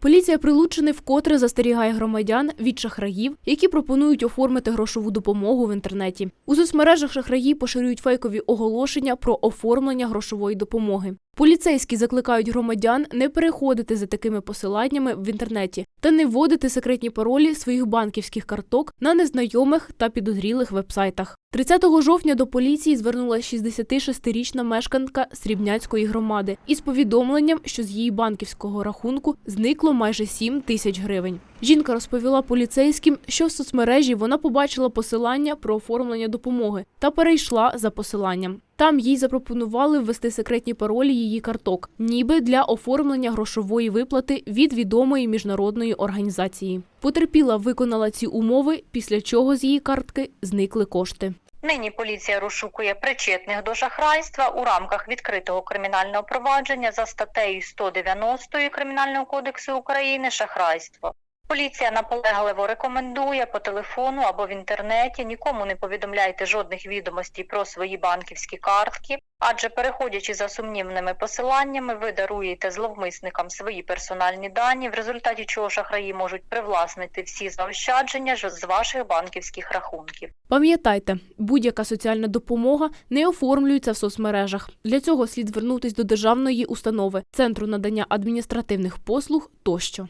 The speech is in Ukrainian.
Поліція Прилуччини вкотре застерігає громадян від шахраїв, які пропонують оформити грошову допомогу в інтернеті. У соцмережах шахраї поширюють фейкові оголошення про оформлення грошової допомоги. Поліцейські закликають громадян не переходити за такими посиланнями в інтернеті та не вводити секретні паролі своїх банківських карток на незнайомих та підозрілих вебсайтах. 30 жовтня до поліції звернулася 66-річна мешканка Срібняцької громади із повідомленням, що з її банківського рахунку зникло майже 7 тисяч гривень. Жінка розповіла поліцейським, що в соцмережі вона побачила посилання про оформлення допомоги та перейшла за посиланням. Там їй запропонували ввести секретні паролі її карток, ніби для оформлення грошової виплати від відомої міжнародної організації. Потерпіла виконала ці умови, після чого з її картки зникли кошти. Нині поліція розшукує причетних до шахрайства у рамках відкритого кримінального провадження за статтею 190 Кримінального кодексу України шахрайство. Поліція наполегливо рекомендує по телефону або в інтернеті нікому не повідомляйте жодних відомостей про свої банківські картки, адже переходячи за сумнівними посиланнями, ви даруєте зловмисникам свої персональні дані, в результаті чого шахраї можуть привласнити всі заощадження з ваших банківських рахунків. Пам'ятайте, будь-яка соціальна допомога не оформлюється в соцмережах. Для цього слід звернутись до державної установи, центру надання адміністративних послуг тощо.